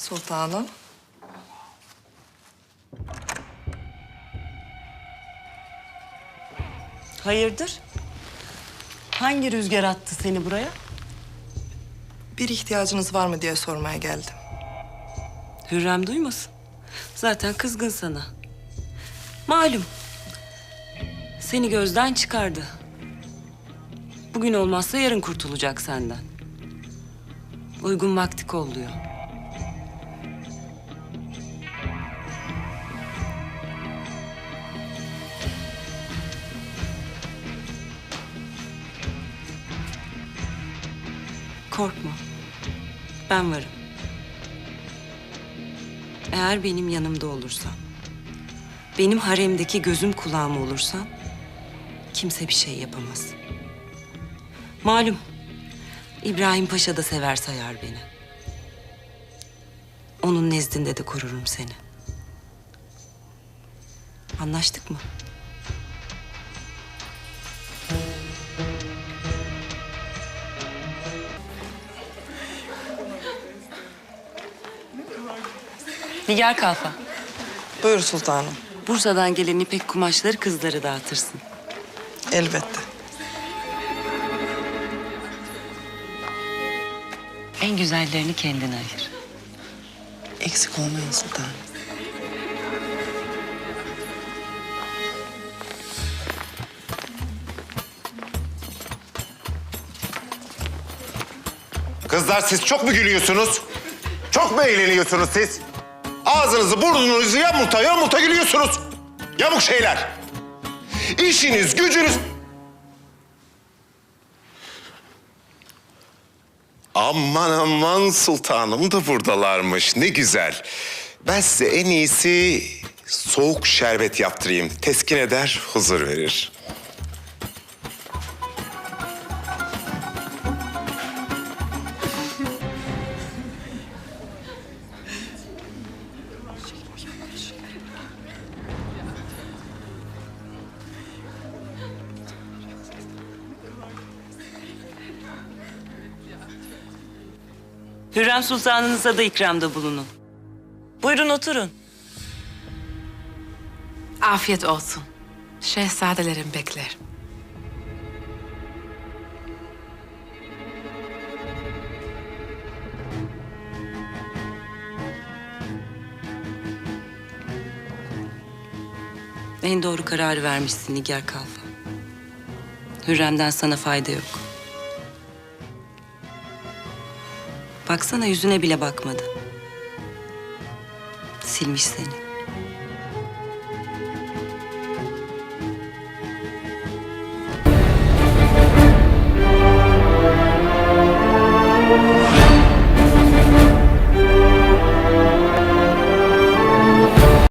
Sultanım. Hayırdır? Hangi rüzgar attı seni buraya? Bir ihtiyacınız var mı diye sormaya geldim. Hürrem duymasın. Zaten kızgın sana. Malum. Seni gözden çıkardı. Bugün olmazsa yarın kurtulacak senden. Uygun vakti kolluyor. Korkma. Ben varım. Eğer benim yanımda olursan, benim haremdeki gözüm kulağım olursan, kimse bir şey yapamaz. Malum, İbrahim Paşa da sever sayar beni. Onun nezdinde de korurum seni. Anlaştık mı? Nigar Kalfa. Buyur sultanım. Bursa'dan gelen ipek kumaşları kızları dağıtırsın. Elbette. En güzellerini kendine ayır. Eksik olmayın sultanım. Kızlar siz çok mu gülüyorsunuz? Çok mu eğleniyorsunuz siz? Ağzınızı burnunuzu yamulta yamulta gülüyorsunuz. Yamuk şeyler. İşiniz gücünüz... Aman aman sultanım da buradalarmış. Ne güzel. Ben size en iyisi soğuk şerbet yaptırayım. Teskin eder, huzur verir. Hürrem Sultanınıza da ikramda bulunun. Buyurun oturun. Afiyet olsun. Şehzadelerim bekler. En doğru kararı vermişsin Nigar Kalfa. Hürrem'den sana fayda yok. Baksana yüzüne bile bakmadı. Silmiş seni.